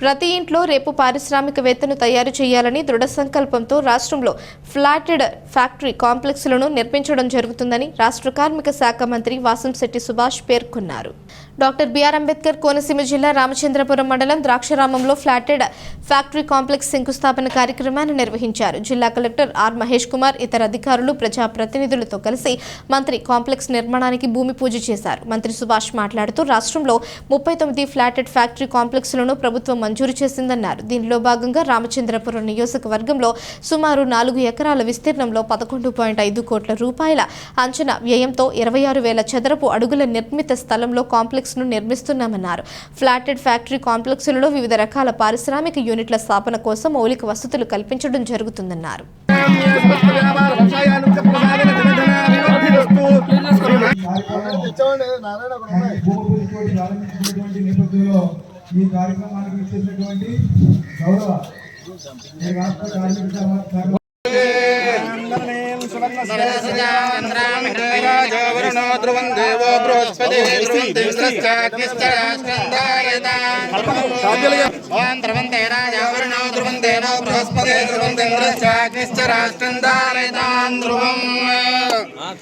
ప్రతి ఇంట్లో రేపు పారిశ్రామికవేత్తను తయారు చేయాలని దృఢ సంకల్పంతో రాష్ట్రంలో ఫ్లాటెడ్ ఫ్యాక్టరీ కాంప్లెక్స్లను నిర్మించడం జరుగుతుందని రాష్ట్ర కార్మిక శాఖ మంత్రి వాసంశెట్టి సుభాష్ పేర్కొన్నారు. డాక్టర్ బిఆర్ అంబేద్కర్ కోనసీమ జిల్లా రామచంద్రపురం మండలం ద్రాక్షారామంలో ఫ్లాటెడ్ ఫ్యాక్టరీ కాంప్లెక్స్ శంకుస్థాపన కార్యక్రమాన్ని నిర్వహించారు. జిల్లా కలెక్టర్ ఆర్ మహేష్ కుమార్ ఇతర అధికారులు ప్రజాప్రతినిధులతో కలిసి మంత్రి కాంప్లెక్స్ నిర్మాణానికి భూమి పూజ చేశారు. మంత్రి సుభాష్ మాట్లాడుతూ రాష్ట్రంలో ముప్పై తొమ్మిది ఫ్లాటెడ్ ఫ్యాక్టరీ కాంప్లెక్స్లను ప్రభుత్వం మంజూరు చేసిందన్నారు. దీనిలో భాగంగా రామచంద్రపురం నియోజకవర్గంలో సుమారు నాలుగు ఎకరాల విస్తీర్ణంలో పదకొండు పాయింట్ ఐదు కోట్ల రూపాయల అంచనా వ్యయంతో ఇరవై ఆరు వేల చదరపు అడుగుల నిర్మిత స్థలంలో కాంప్లెక్స్ కాంప్లెక్స్ను నిర్మిస్తున్నామన్నారు. ఫ్లాటెడ్ ఫ్యాక్టరీ కాంప్లెక్స్లలో వివిధ రకాల పారిశ్రామిక యూనిట్ల స్థాపన కోసం మౌలిక వసతులు కల్పించడం జరుగుతుందన్నారు. ఈ కార్యక్రమానికి ఇచ్చేసినటువంటి గౌరవ ఈ రాష్ట్ర కార్మిక ध्रुवं देवो बृहस्पतिः ध्रुवं ध्रुवं बृहस्पति ध्रुवं देवो ध्रुवं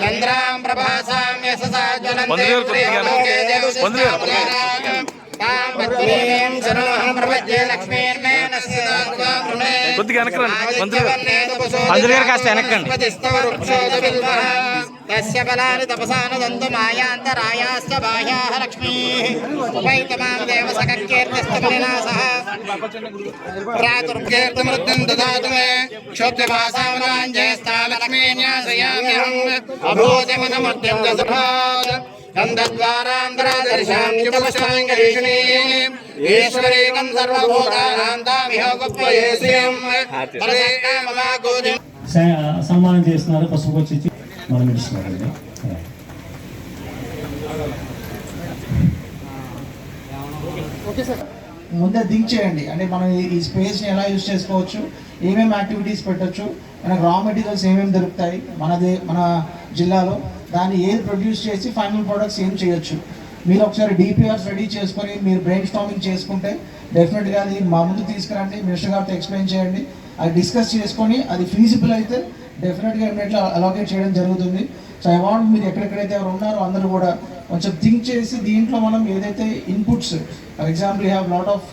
చంద్రాం ప్రభాసాం యశసా జ్వలంతే కొద్దిగా వెనక్కి రండి. మంత్రి గారు. మంత్రి గారు కాస్త వెనక్కండి. తస్య బలాని తపసానదంతు మాయాంతరాయాశ్చ బాహ్యాః లక్ష్మీః ఉపైతమాం దేవ సకర్కీర్తిస్తమనినాసః ప్రాతుర్కీర్తిమృత్యుం దదాతు మే క్షోత్యభాసావనాంజయస్థా లక్ష్మీ న్యాసయామ్యహం అభూతిమనమర్త్యం దశభాత్ గంధద్వారాంతరాదర్శాం యుగపశ్చాంగరీషిణీం ఈశ్వరీకం సర్వభూతానాం తామిహ గొప్పయేసియం పరదేకామవాగోదిం స- సన్మానం చేస్తున్నారు పసుపు వచ్చి ఇచ్చి మనం ఇస్తున్నారండి ముందే థింక్ చేయండి. అంటే మనం ఈ- స్పేస్ని ఎలా యూజ్ చేసుకోవచ్చు ఏమేమి యాక్టివిటీస్ పెట్టొచ్చు మనకు రా మెటీరియల్స్ ఏమేమి దొరుకుతాయి మనదే మన జిల్లాలో దాన్ని ఏది ప్రొడ్యూస్ చేసి ఫైనల్ ప్రొడక్ట్స్ ఏం చేయొచ్చు. మీరు ఒకసారి డిపిఆర్స్ రెడీ చేసుకొని మీరు బ్రెయిన్ స్టామింగ్ చేసుకుంటే డెఫినెట్గా అది మా ముందు తీసుకురండి మినిస్టర్ గారితో ఎక్స్ప్లెయిన్ చేయండి. అది డిస్కస్ చేసుకొని అది ఫీజిబుల్ అయితే డెఫినెట్గా ఇమీడియట్గా అలాకేట్ చేయడం జరుగుతుంది. సో ఐ వాంట్ మీరు ఎక్కడెక్కడైతే ఎవరు ఉన్నారో అందరూ కూడా కొంచెం థింక్ చేసి దీంట్లో మనం ఏదైతే inputs for example you have lot of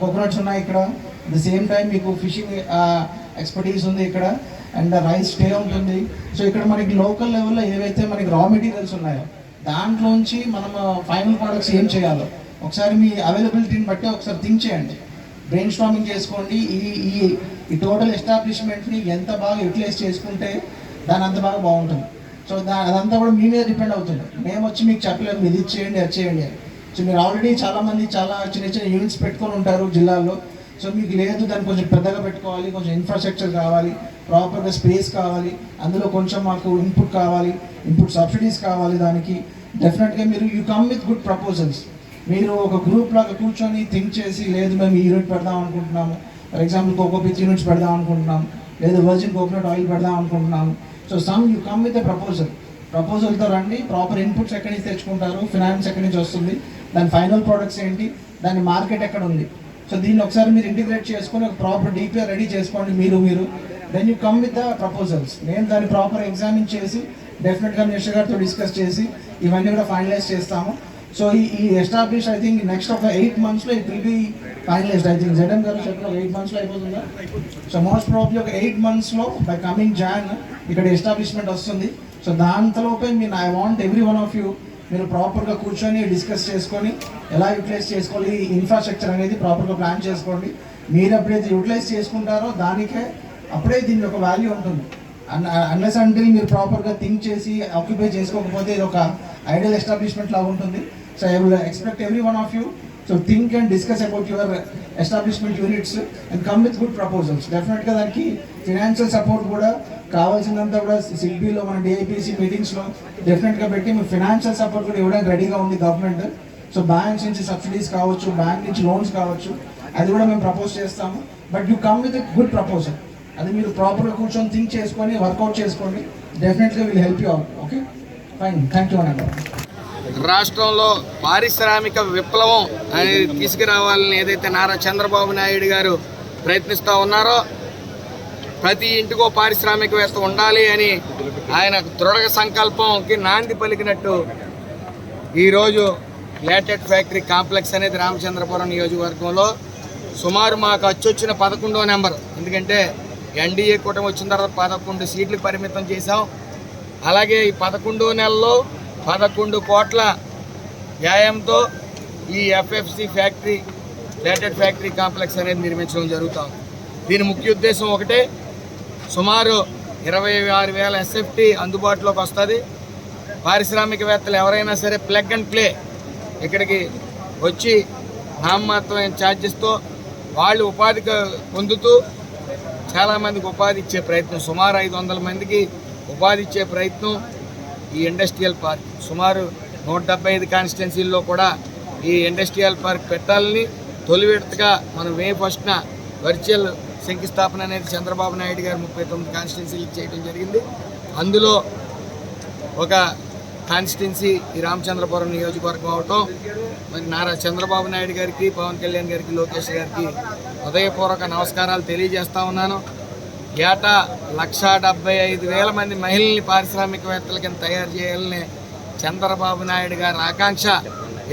coconuts ఉన్నాయి ఇక్కడ. ద సేమ్ టైం మీకు ఫిషింగ్ ఎక్స్పర్టీస్ uh, ఉంది ఇక్కడ. అండ్ రైస్ స్టే ఉంటుంది. సో ఇక్కడ మనకి లోకల్ లెవెల్లో ఏవైతే మనకి రా మెటీరియల్స్ ఉన్నాయో దాంట్లోంచి మనం uh, ఫైనల్ ప్రోడక్ట్స్ ఏం చేయాలో ఒకసారి మీ అవైలబిలిటీని బట్టి ఒకసారి థింక్ చేయండి. బ్రెయిన్ స్ట్రామింగ్ చేసుకోండి. ఈ ఈ ఈ టోటల్ ఎస్టాబ్లిష్మెంట్ని ఎంత బాగా యూటిలైజ్ చేసుకుంటే దాని అంత బాగా బాగుంటుంది. సో దాని అదంతా కూడా మీ మీద డిపెండ్ అవుతుంది. మేము వచ్చి మీకు చెప్పలేము ఇది చేయండి అది చేయండి అని. సో మీరు ఆల్రెడీ చాలామంది చాలా చిన్న చిన్న యూనిట్స్ పెట్టుకొని ఉంటారు జిల్లాల్లో. సో మీకు లేదు దాన్ని కొంచెం పెద్దగా పెట్టుకోవాలి కొంచెం ఇన్ఫ్రాస్ట్రక్చర్ కావాలి ప్రాపర్గా స్పేస్ కావాలి అందులో కొంచెం మాకు ఇన్పుట్ కావాలి ఇన్పుట్ సబ్సిడీస్ కావాలి దానికి. డెఫినెట్గా మీరు you come with good proposals మీరు ఒక గ్రూప్ లాగా కూర్చొని థింక్ చేసి లేదు మేము ఈ యూనిట్ పెడదాం అనుకుంటున్నాము. ఫర్ ఎగ్జాంపుల్ కోకో పిచ్చి నుంచి పెడదాం అనుకుంటున్నాం. లేదా వర్జిన్ కోకోనట్ ఆయిల్ పెడదాం అనుకుంటున్నాం. So some you come with a proposal ప్రపోజల్తో రండి ప్రాపర్ ఇన్పుట్స్ ఎక్కడి నుంచి తెచ్చుకుంటారు ఫినాన్స్ ఎక్కడి నుంచి వస్తుంది దాని ఫైనల్ ప్రోడక్ట్స్ ఏంటి దాని మార్కెట్ ఎక్కడ ఉంది. సో దీన్ని ఒకసారి మీరు ఇంటిగ్రేట్ చేసుకొని ఒక ప్రాపర్ డీపీఆర్ రెడీ చేసుకోండి మీరు మీరు. Then you come with the proposals నేను దాన్ని ప్రాపర్ ఎగ్జామిన్ చేసి డెఫినెట్గా మినిస్టర్ గారితో డిస్కస్ చేసి ఇవన్నీ కూడా ఫైనలైజ్ చేస్తాము. సో ఈ ఈ ఎస్టాబ్లిష్ ఐ థింక్ నెక్స్ట్ ఒక ఎయిట్ మంత్స్లో it will be finalized I think Jagan garu చెప్పిన ఎయిట్ మంత్స్లో అయిపోతుందా? సో మోస్ట్ ప్రాబ్లీ ఒక ఎయిట్ మంత్స్లో బై కమింగ్ జాన్ ఇక్కడ ఎస్టాబ్లిష్మెంట్ వస్తుంది. సో దాంతలోపే మీరు I want every one of you మీరు ప్రాపర్గా కూర్చొని డిస్కస్ చేసుకొని ఎలా యూటిలైజ్ చేసుకోవాలి ఇన్ఫ్రాస్ట్రక్చర్ అనేది ప్రాపర్గా ప్లాన్ చేసుకోండి. మీరు ఎప్పుడైతే యూటిలైజ్ చేసుకుంటారో దానికే అప్పుడే దీని యొక్క వాల్యూ ఉంటుంది. అన్లెస్ అంటే uh, మీరు ప్రాపర్గా థింక్ చేసి ఆక్యుపై చేసుకోకపోతే ఇది ఒక ఐడియల్ ఎస్టాబ్లిష్మెంట్ లాగా ఉంటుంది. So I will expect every one of you so think and discuss about your establishment units and come with good proposals డెఫినెట్గా దానికి ఫినాన్షియల్ సపోర్ట్ కూడా కావాల్సినంత కూడా సిల్బీలో మన డిఐపిసి మీటింగ్స్లో డెఫినెట్గా పెట్టి మీ ఫినాన్షియల్ సపోర్ట్ కూడా ఇవ్వడానికి రెడీగా ఉంది గవర్నమెంట్ సో బ్యాంక్స్ నుంచి సబ్సిడీస్ కావచ్చు బ్యాంక్ నుంచి లోన్స్ కావచ్చు అది కూడా మేము ప్రపోజ్ చేస్తాము. But you come with good proposal అది మీరు ప్రాపర్గా కూర్చొని థింక్ చేసుకొని వర్కౌట్ చేసుకోండి. డెఫినెట్గా will help you out okay fine thank you అనండి రాష్ట్రంలో పారిశ్రామిక విప్లవం అనేది తీసుకురావాలని ఏదైతే నారా చంద్రబాబు నాయుడు గారు ప్రయత్నిస్తూ ఉన్నారో ప్రతి ఇంటికో పారిశ్రామికవేత్త ఉండాలి అని ఆయన దృఢ సంకల్పంకి నాంది పలికినట్టు ఈరోజు లేటెడ్ ఫ్యాక్టరీ కాంప్లెక్స్ అనేది రామచంద్రపురం నియోజకవర్గంలో సుమారు మాకు అచ్చొచ్చిన పదకొండో నెంబర్. ఎందుకంటే ఎన్డీఏ కూటమి వచ్చిన తర్వాత పదకొండు సీట్లు పరిమితం చేశాం. అలాగే ఈ పదకొండో నెలలో పదకొండు కోట్ల వ్యాయంతో ఈ ఎఫ్ఎఫ్సి ఫ్యాక్టరీ లేటెడ్ ఫ్యాక్టరీ కాంప్లెక్స్ అనేది నిర్మించడం జరుగుతాం దీని ముఖ్య ఉద్దేశం ఒకటే సుమారు ఇరవై ఆరు వేల ఎస్ఎఫ్టీ అందుబాటులోకి వస్తుంది. పారిశ్రామికవేత్తలు ఎవరైనా సరే ప్లగ్ అండ్ ప్లే ఇక్కడికి వచ్చి నామమాత్రమైన ఛార్జెస్తో వాళ్ళు ఉపాధి పొందుతూ చాలామందికి ఉపాధి ఇచ్చే ప్రయత్నం సుమారు ఐదు వందల మందికి ఉపాధి ఇచ్చే ప్రయత్నం ఈ ఇండస్ట్రియల్ పార్క్. సుమారు నూట డెబ్బై ఐదు కాన్స్టిట్యున్సీల్లో కూడా ఈ ఇండస్ట్రియల్ పార్క్ పెట్టాలని తొలి విడతగా మనం మే ఫస్ట్న వర్చువల్ శంకుస్థాపన అనేది చంద్రబాబు నాయుడు గారు ముప్పై తొమ్మిది కాన్స్టిట్యున్సీలు చేయడం జరిగింది. అందులో ఒక కాన్స్టిట్యున్సీ ఈ రామచంద్రపురం నియోజకవర్గం అవటం మరి నారా చంద్రబాబు నాయుడు గారికి పవన్ కళ్యాణ్ గారికి లోకేష్ గారికి హృదయపూర్వక నమస్కారాలు తెలియజేస్తా ఉన్నాను. ఏటా లక్షా డెబ్బై ఐదు వేల మంది మహిళల్ని పారిశ్రామికవేత్తల కింద తయారు చేయాలని చంద్రబాబు నాయుడు గారి ఆకాంక్ష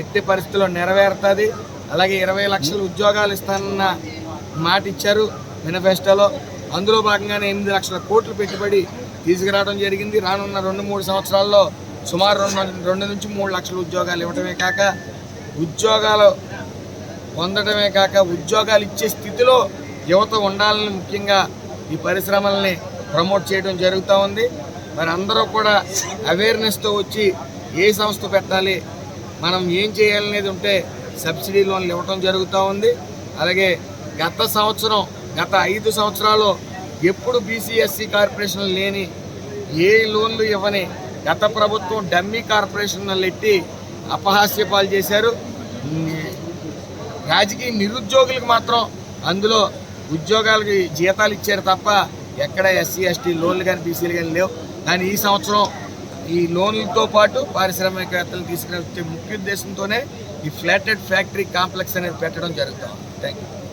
ఎట్టి పరిస్థితుల్లో నెరవేరుతుంది. అలాగే ఇరవై లక్షల ఉద్యోగాలు ఇస్తానన్న మాట ఇచ్చారు మేనిఫెస్టోలో. అందులో భాగంగానే ఎనిమిది లక్షల కోట్లు పెట్టుబడి తీసుకురావడం జరిగింది. రానున్న రెండు మూడు సంవత్సరాల్లో సుమారు రెండు రెండు నుంచి మూడు లక్షల ఉద్యోగాలు ఇవ్వడమే కాక ఉద్యోగాలు పొందడమే కాక ఉద్యోగాలు ఇచ్చే స్థితిలో యువత ఉండాలని ముఖ్యంగా ఈ పరిశ్రమల్ని ప్రమోట్ చేయడం జరుగుతూ ఉంది. మరి అందరూ కూడా అవేర్నెస్తో వచ్చి ఏ సంస్థ పెట్టాలి మనం ఏం చేయాలనేది ఉంటే సబ్సిడీ లోన్లు ఇవ్వటం జరుగుతూ ఉంది. అలాగే గత సంవత్సరం గత ఐదు సంవత్సరాలు ఎప్పుడు బీసీఎస్సీ కార్పొరేషన్ లేని ఏ లోన్లు ఇవ్వని గత ప్రభుత్వం డమ్మీ కార్పొరేషన్లు ఎట్టి అపహాస్య పాలు చేశారు. రాజకీయ నిరుద్యోగులకు మాత్రం అందులో ఉద్యోగాలకి జీతాలు ఇచ్చారు తప్ప ఎక్కడ ఎస్సీ ఎస్టీ లోన్లు కానీ బీసీలు కానీ లేవు. కానీ ఈ సంవత్సరం ఈ లోన్లతో పాటు పారిశ్రామికవేత్తలు తీసుకునే ముఖ్య ఉద్దేశంతోనే ఈ ఫ్లాటెడ్ ఫ్యాక్టరీ కాంప్లెక్స్ అనేది పెట్టడం జరుగుతుంది. Thank you